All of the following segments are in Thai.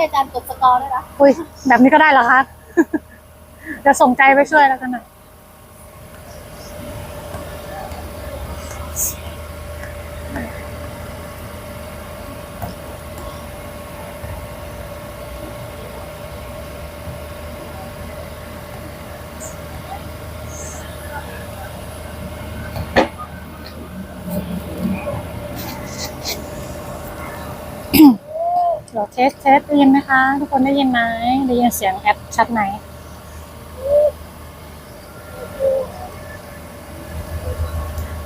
ให้อาจารย์กดสกอร์ด้วยนะ อุ้ยแบบนี้ก็ได้เหรอคะ จะส่งใจไปช่วยแล้วกันนะ เทสเทสได้ยินไหมคะ ทุกคนได้ยินไหมได้ยินเสียงแอปชัดไหม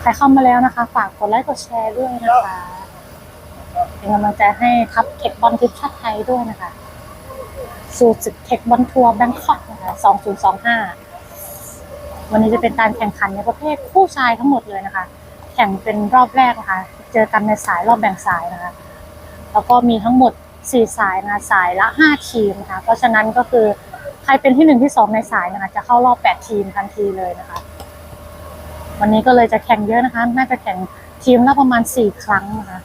ใครเข้ามาแล้วนะคะ ฝากกดไลค์กดแชร์ด้วยนะคะเป็นกำลังใจให้ทัพเทคบอลทีมชาติไทยด้วยนะคะสู่ศึกเทคบอลทัวร์แบงคอกนะคะ2025 วันนี้จะเป็นการแข่งขันในประเภทคู่ชายทั้งหมดเลยนะคะ แข่งเป็นรอบแรกนะคะ เจอกันในสายรอบแบ่งสายนะคะ แล้วก็มีทั้งหมด 4สายนะคะสายละ5ทีมนะคะเพราะฉะนั้นก็คือใครเป็นที่1ที่2ในสายนะคะจะเข้ารอบ8ทีมทันทีเลยนะคะ วันนี้ก็เลยจะแข่งเยอะนะคะ น่าจะแข่งทีมละประมาณ4ครั้งนะคะ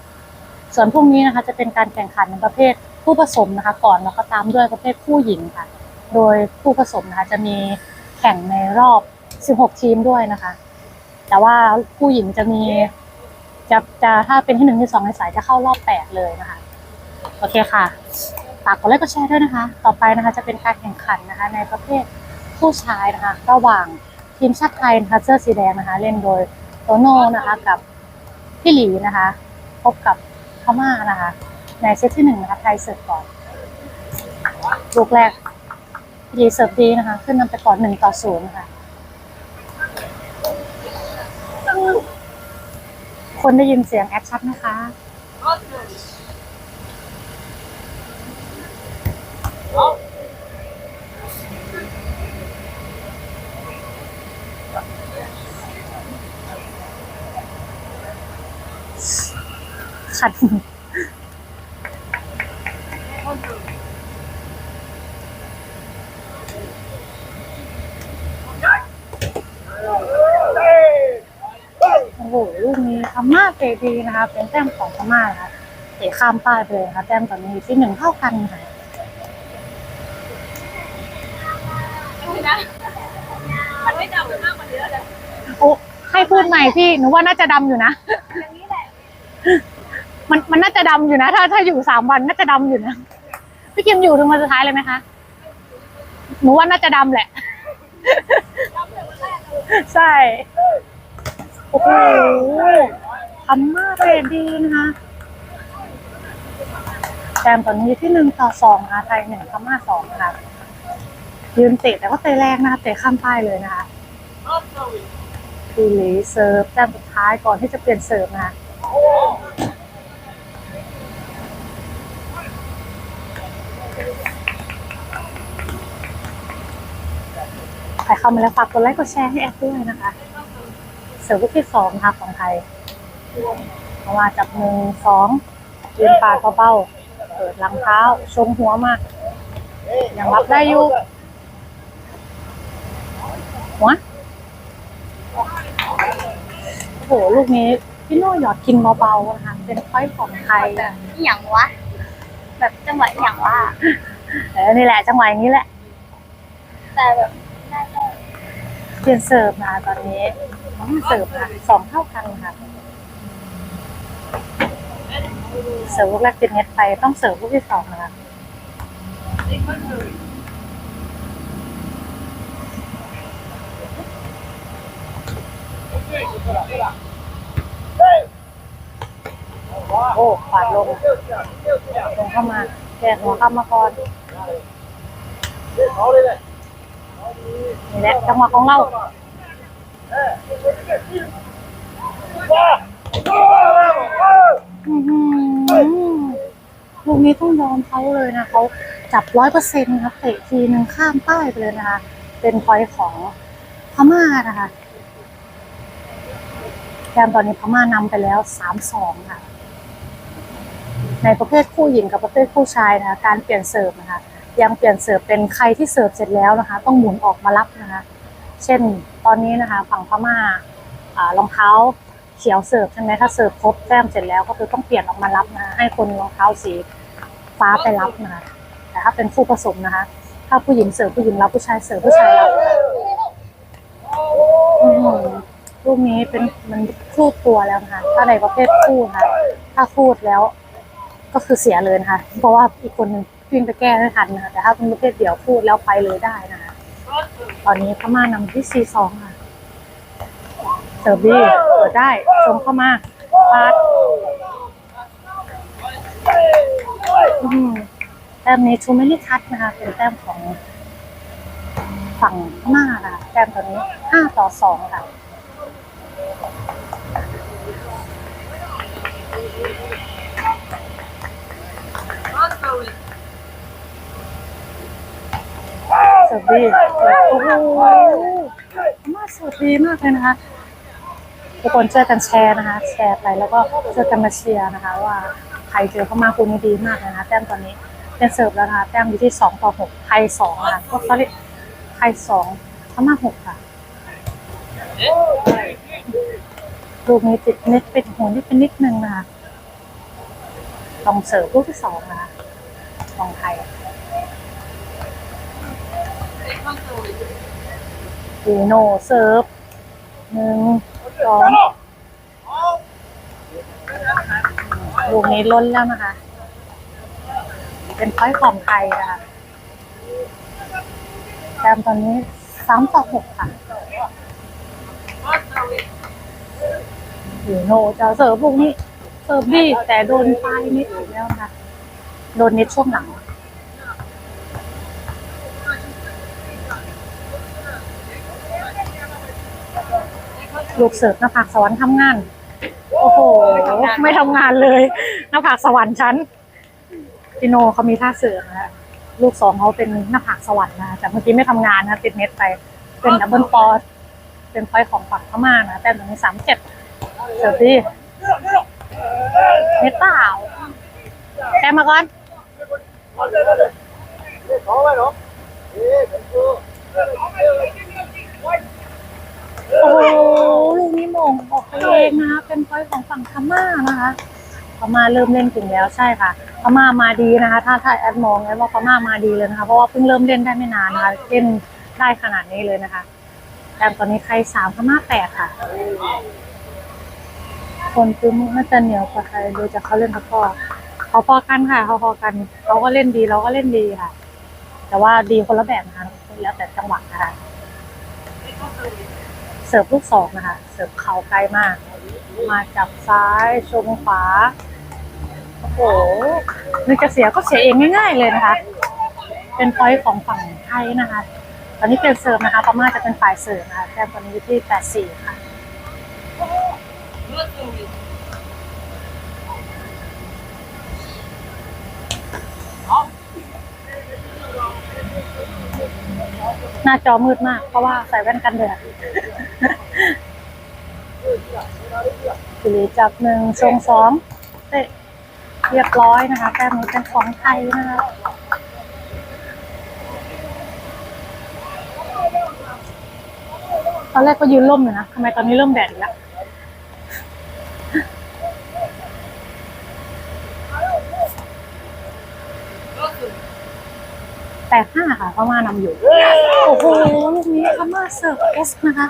ส่วนพรุ่งนี้นะคะจะเป็นการแข่งขันในประเภทผู้ผสมนะคะ ก่อนแล้วก็ตามด้วยประเภทผู้หญิงค่ะ โดยผู้ผสมนะคะจะมีแข่งในรอบ 16 ทีมด้วยนะคะ แต่ว่าผู้หญิงจะมีจะจะถ้าเป็นที่หนึ่งที่สองในสายจะเข้ารอบแปดเลยนะคะ โอเคค่ะฝากกดไลค์กดแชร์ด้วยนะคะ ต่อไปนะคะจะเป็นการแข่งขันนะคะ ในประเภทผู้ชายนะคะ ระหว่างทีมชาติไทยนะคะเสื้อสีแดงนะคะ เล่นโดยโตโน่นะคะกับพี่หลีนะคะ พบกับพม่านะคะ ในเซตที่หนึ่งนะคะ ไทยเสิร์ฟก่อนลูกแรกพี่หลีเสิร์ฟดีนะคะ ขึ้นนำไปก่อนหนึ่งต่อศูนย์ค่ะคนได้ยินเสียงแอคชั่นไหมคะ ขัดโอ้โหลูกนี้พม่าเตะดีนะคะ เป็นแต้มของพม่านะคะเตะข้ามป้ายไปเลยนะคะแต้มตอนนี้ที่หนึ่งเท่ากันค่ะมันไม่ดำมากกว่านี้แล้วเลยโอ้ให้พูดใหม่พี่หนูว่าน่าจะดำอยู่นะ อย่างนี้แหละ มันน่าจะดำอยู่นะ ถ้าถ้าอยู่สามวันน่าจะดำอยู่นะพี่คิมอยู่ถึงวันสุดท้ายเลยไหมคะหนูว่าน่าจะดำแหละใช่โอ้โหทำมากเลยดีนะคะแต้มตอนนี้ที่หนึ่งต่อสองนะคะไทยหนึ่งพม่าสองนะคะยืนเตะแต่ก็เตะแรงนะคะเตะข้ามป้ายเลยนะคะคือหลีเซิร์ฟแต้มสุดท้ายก่อนที่จะเปลี่ยนเซิร์ฟนะคะ ใครเข้ามาแล้วฝากกดไลค์กดแชร์ให้แอดด้วยนะคะเสิร์ฟลูกที่สองนะคะของไทยเามาจับหนึ่งสองยืนปาดเบาๆเปิดหลังเท้าชงหัวมากยังรับได้อยู่หัวโอ้โหลูกนี้พี่โน่หยอดกินเบาๆนะคะเป็นค่อยของไทยแบบอย่างวะ แบบจังหวะอย่างวะเออนี่แหละจังหวะอย่างนี้แหละ แต่แบบน่าจะเปลี่ยนเสิร์ฟนะคะตอนนี้น้องเสิร์ฟค่ะสองเท่ากันค่ะเสิร์ฟลูกแรกติดเน็ตไปต้องเสิร์ฟลูกที่สองนะคะ โอ้ขวาดลงลงเข้ามาแกหัวเข้ามาก่อนนี่แหละจังหวะของเราลูกนี้ต้องยอมเขาเลยนะเขาจับร้อยเปอร์เซ็นต์ครับเตะทีหนึ่งข้ามป้ายไปเลยนะคะ เป็นพอยของพม่านะคะแกมตอนนี้พม่านำไปแล้วสามสองค่ะ ในประเภทคู่หญิงกับประเภทคู่ชายนะคะการเปลี่ยนเสิร์ฟนะคะยังเปลี่ยนเสิร์ฟเป็นใครที่เสิร์ฟเสร็จแล้วนะคะ ต้องหมุนออกมารับนะคะ เช่นตอนนี้นะคะฝั่งพม่าอ่ารองเท้าเขียวเสิร์ฟใช่ไหมถ้าเสิร์ฟครบแต้มเสร็จแล้วก็คือต้องเปลี่ยนออกมารับนะให้คนรองเท้าสีฟ้าไปรับนะคะแต่ถ้าเป็นคู่ผสมนะคะ ถ้าผู้หญิงเสิร์ฟผู้หญิงรับผู้ชายเสิร์ฟผู้ชายรับอื้อหือลูกนี้เป็นมันคูดตัวแล้วนะคะถ้าในประเภทคู่นะคะถ้าคูดแล้ว ก็คือเสียเลยนะคะ เพราะว่าอีกคนนึงวิ่งไปแก้ไม่ทันนะคะแต่ถ้าเป็นประเภทเดี่ยวพูดแล้วไปเลยได้นะคะตอนนี้พม่านำที่ซีสองค่ะเสิร์ฟดีเปิดได้ชมเข้ามาปาดอื้อหือแต้มนี้ชูไม่ได้ทัดนะคะ เป็นแต้มของฝั่งพม่าค่ะแต้มตัวนี้ห้าต่อสองค่ะ สิร์ฟดีโอ้โหมาสิร์ฟดีมากเลยนะคะทุกคนช่วยกันแชร์นะคะ แชร์ไปแล้วก็ช่วยกันมาเชียร์นะคะ ว่าใครเจอเข้ามาคุณดีมากเลยนะแต้มตอนนี้เป็นเสิร์ฟแล้วนะคะแต้มอยู่ที่สองต่อหกไทยสองค่ะก็เขาเรียกไทยสองพม่าหกค่ะลูกนี้ติดเน็ตเป็นหัวนี่เป็นนิดนึงนะคะต้องเสิร์ฟลูกที่สองนะคะ ของไทยดีโนเซิร์ฟหนึ่งสองลูกนี้ล้นแล้วนะคะ เป็นพ้อยของไทยนะคะแต้มตอนนี้สามต่อหกค่ะดีโนจะเสิร์ฟลูกนี้ เสิร์ฟดีแต่โดนปลายนิดอีกแล้วนะคะ โดนนิดช่วงหลัง ลูกเสิร์ฟหน้าผากสวรรค์ทำงาน โอ้โห ไม่ทำงานเลยหน้าผากสวรรค์ฉันพี่โนเขามีท่าเสิร์ฟนะลูกสองเขาเป็นหน้าผากสวรรค์นะแต่เมื่อกี้ไม่ทำงานนะติดเน็ตไป เป็นดับเบิลปอสเป็นพอยของฝั่งพม่านะแต่ตรงนี้สามเจ็ดเสิร์ฟดีเน็ตเปล่าแกมาก่อน โอ้โหลูกนี้มงออกไปเองนะคะเป็นพอยของฝั่งพม่านะคะพม่าเริ่มเล่นถึงแล้วใช่ค่ะพม่ามาดีนะคะ ถ้าถ้าแอดมองไงว่าพม่ามาดีเลยนะคะ เพราะว่าเพิ่งเริ่มเล่นได้ไม่นานนะคะเล่นได้ขนาดนี้เลยนะคะ แต่ตอนนี้ใครสามพม่าแปดค่ะ คนคือมุกน่าจะเหนียวกว่าใครดูจากเขาเล่นตะกร้อ เขาพอกันค่ะ เขาพอกัน เขาก็เล่นดีเราก็เล่นดีค่ะ แต่ว่าดีคนละแบบนะคะแล้วแต่จังหวะนะคะเสิร์ฟลูกสองนะคะ เสิร์ฟเข่าไกลมาก มาจับซ้ายชมขวา โอ้โหนึกจะเสียก็เสียเองง่ายๆเลยนะคะ เป็นพอยต์ของฝั่งไทยนะคะ ตอนนี้เป็นเสิร์ฟนะคะพม่าจะเป็นฝ่ายเสิร์ฟนะคะแต้มตอนนี้อยู่ที่แปดสี่ค่ะ น้าจอมืดมาก เพราะว่าใส่แว่นกันแดดสีจับหนึ่งทรงสองเตะเรียบร้อยนะคะแต้มนี้เป็นของไทยนะคะตอนแรกก็ยืนร่มอยู่นะทำไมตอนนี้เริ่มแดดอีกแล้ว แปดห้าค่ะพม่านำอยู่ โอ้โหลูกนี้พม่าเสิร์ฟเอสนะคะ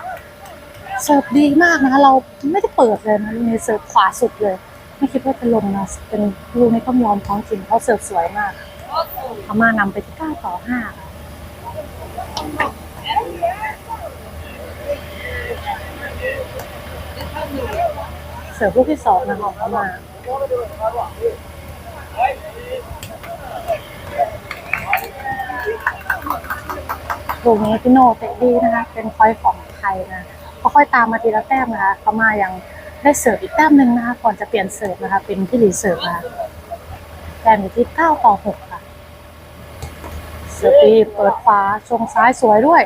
เสิร์ฟดีมากนะคะ เราไม่ได้เปิดเลยนะลูกนี้เสิร์ฟขวาสุดเลย ไม่คิดว่าจะลงนะเป็นลูกนี้ต้องยอมท้องจริงเขาเสิร์ฟสวยมากพม่านำไปที่เก้าต่อห้าค่ะเสิร์ฟลูกที่สองนะคะของพม่า ลูกนี้พี่โน่เตะดีนะคะ เป็นคอยของไทยนะค่อยๆตามมาทีละแต้มนะคะเขามายังได้เสิร์ฟอีกแต้มหนึ่งนะคะก่อนจะเปลี่ยนเสิร์ฟนะคะ เป็นที่หลีเสิร์ฟนะคะแต้มอยู่ที่เก้าต่อหกค่ะ เสิร์ฟดีเปิดขวาชงซ้ายสวยด้วย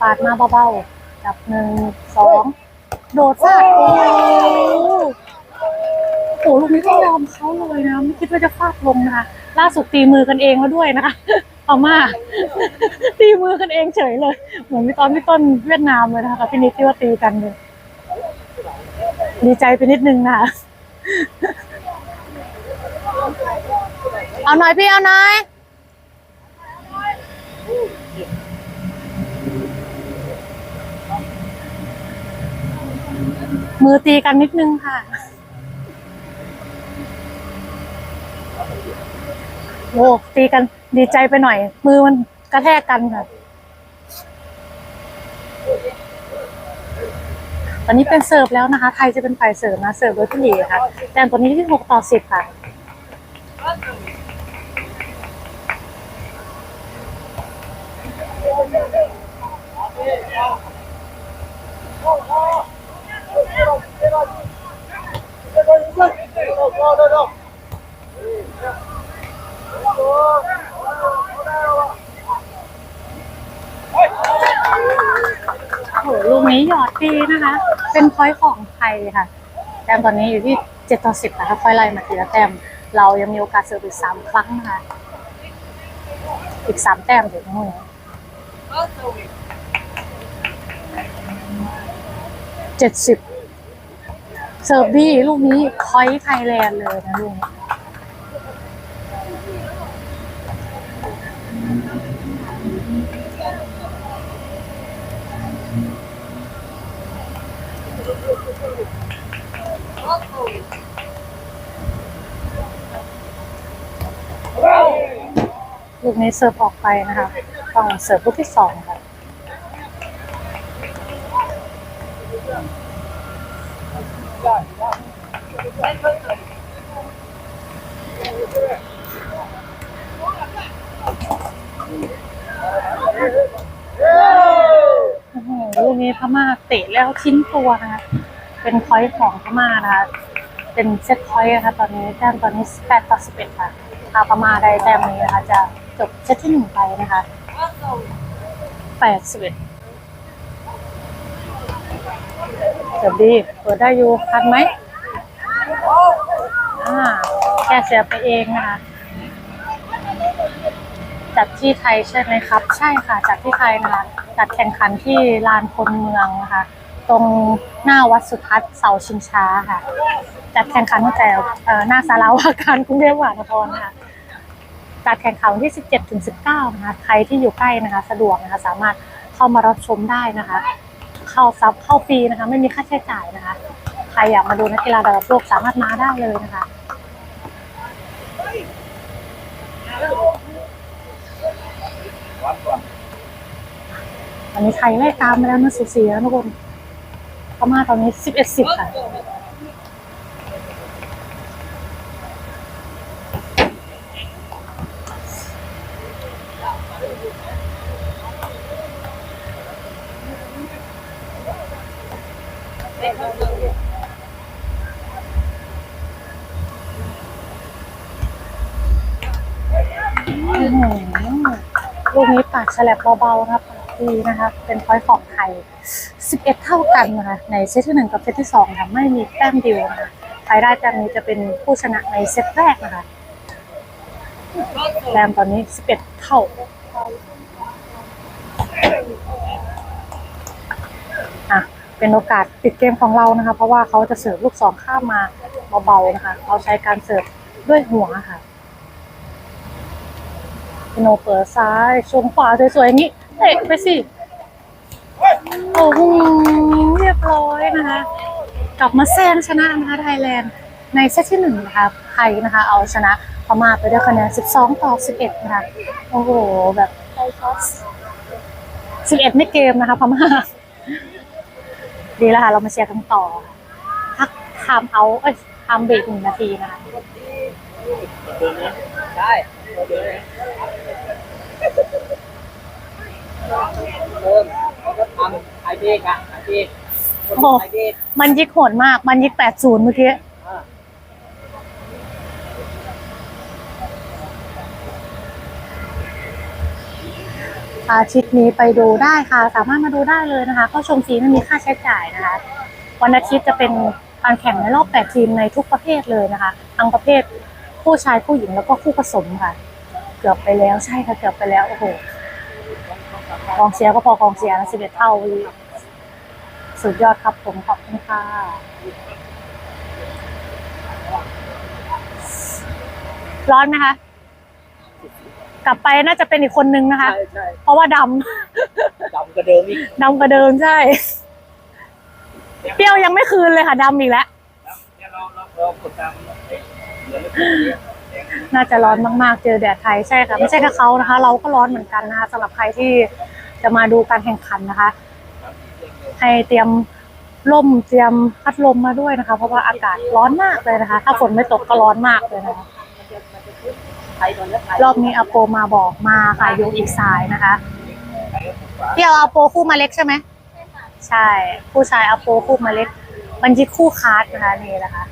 ปาดมาเบาๆจับหนึ่งสองโดดฟาดโอ้โหโอ้โหลูกนี้ก็ยอมเขาเลยนะ ไม่คิดว่าจะฟาดลงนะคะล่าสุดตีมือกันเองแล้วด้วยนะคะ เอามาตีมือกันเองเฉยเลย เหมือนมีตอนมีต้นเวียดนามเลยนะคะพี่นิดที่ว่าตีกันเลยดีใจไปนิดนึงนะเอาหน่อยพี่เอาหน่อยมือตีกันนิดนึงค่ะ โอ้ตีกันดีใจไปหน่อย มือมันกระแทกกันค่ะ ตอนนี้เป็นเสิร์ฟแล้วนะคะ ไทยจะเป็นฝ่ายเสิร์ฟนะ เสิร์ฟโดยพี่หลีค่ะแต้มตัวนี้ที่หกต่อสิบค่ะโอ้โหลูกนี้ หยอดดีนะคะ เป็นพอยต์ของไทยค่ะ แต้มตอนนี้อยู่ที่เจ็ดต่อสิบค่ะถ้าค่อยไล่มาทีละแต้ม เรายังมีโอกาสเสิร์ฟอีสามครั้งนะคะ อีกสามแต้มถึงนู่นเจ็ดสิบเสิร์ฟดีลูกนี้พอยต์ไทยแลนด์เลยนะลูก ลูกนี้เสิร์ฟออกไปนะคะต้องเสิร์ฟลูกที่สองค่ะโอ้โหลูกนี้พม่าเตะแล้วทิ้งตัวนะคะ เป็นพอยของพม่านะคะเป็นเซตพอยนะคะตอนนี้แต้มตอนนี้แปดต่อสิบเอ็ดค่ะถ้าพม่าได้แต้มนี้นะคะจะจบเซตที่หนึ่งไปนะคะแปดสิบเอ็ดเดี๋ยวดีเปิดได้อยู่ทันไหมอ่าแกเสียไปเองนะคะจัดที่ไทยใช่ไหมครับ ใช่ค่ะจัดที่ไทยนะคะจัดแข่งขันที่ลานคนเมืองนะคะ ตรงหน้าวัดสุทัศน์เสาชิงช้าค่ะ จัดแข่งขันตั้งแต่หน้าสาราว่าการกรุงเทพมหานครค่ะจัดแข่งขันวันที่ 17ถึง19 นะคะ ใครที่อยู่ใกล้นะคะ สะดวกนะคะ สามารถเข้ามารับชมได้นะคะ เข้าซับเข้าฟรีนะคะ ไม่มีค่าใช้จ่ายนะคะ ใครอยากมาดูนักกีฬาระดับโลกสามารถมาได้เลยนะคะอันนี้ไทยไล่ตามไปแล้วนะสูสีแล้วทุกคน พม่าตอนนี้สิบเอ็ดสิบค่ะอื้อหือลูกนี้ปากฉลับเบาๆนะครับดีนะคะ เป็นพอยต์ของไทย 11 เท่ากันนะคะในเซตที่หนึ่งกับเซตที่สองค่ะไม่มีแต้มเดียวนะคะใครได้แต้มนี้จะเป็นผู้ชนะในเซตแรกนะคะแต้มตอนนี้ 11 เท่าอะเป็นโอกาสปิดเกมของเรานะคะ เพราะว่าเขาจะเสิร์ฟลูกสองข้ามมาเบาๆนะคะเราใช้การเสิร์ฟด้วยหัวค่ะโนเปิดซ้ายชนขวาสวยๆอย่างนี้เตะไปสิ อ้โหเรียบร้อยนะคะกลับมาแซงชนะนะคะไทยแลนด์ในเซตที่หนึ่งนะคะไทยนะคะ เอาชนะพม่าไปด้วยคะแนน 12 ต่อ 11 นะคะ โอ้โห แบบ 11 ไม่เกมนะคะพม่าดีแล้วค่ะ เรามาเชียร์กันต่อพักไทม์เอาเอ้ยไทม์เบรกหนึ่งนาทีนะคะใช่เริ่มเขาก็ทำ ไอเบกอะไอเบกคนโอ้ไอเบกมันยิกโหดมาก มันยิก80เมื่อกี้ อ่าอาทิตย์นี้ไปดูได้ค่ะ สามารถมาดูได้เลยนะคะ เข้าชมฟรีไม่มีค่าใช้จ่ายนะคะ วันอาทิตย์จะเป็นการแข่งในรอบ 8 ทีมในทุกประเภทเลยนะคะ ทั้งประเภทผู้ชายผู้หญิงแล้วก็คู่ผสมค่ะ เกือบไปแล้วใช่ค่ะ เกือบไปแล้ว โอ้โห กองเชียร์ก็พอกองเชียร์นะ11เท่าเลยสุดยอดครับผมขอบคุณค่ะร้อนไหมคะกลับไปน่าจะเป็นอีกคนนึงนะคะ ใช่ใช่เพราะว่าดดำกระเดิมอีกำดำกว่าเดิมใช่เอเปรี้ยวยังไม่คืนเลยค่ะดำอีกแล้ว เนี่ยเราเราเรากดตามเหลือไม่เยอะแดงน่าจะร้อนมากๆ เจอแดดไทยใช่ค่ะ ไม่ใช่แค่เขานะคะ เราก็ร้อนเหมือนกันนะคะสำหรับใครที่ จะมาดูการแข่งขันนะคะ ให้เตรียมร่มเตรียมพัดลมมาด้วยนะคะ เพราะว่าอากาศร้อนมากเลยนะคะ ถ้าฝนไม่ตกก็ร้อนมากเลยนะคะไทยตอนนี้ไทยรอบนี้อาโปมาบอกมาค่ะอยู่อีกสายนะคะไทยก็ถูกกว่าพี่เอาอาโปคู่มาเล็กใช่ไหมใช่ผู้ชายอาโปคู่มาเล็กบัญชีคู่คาร์ดนะคะนี่นะคะ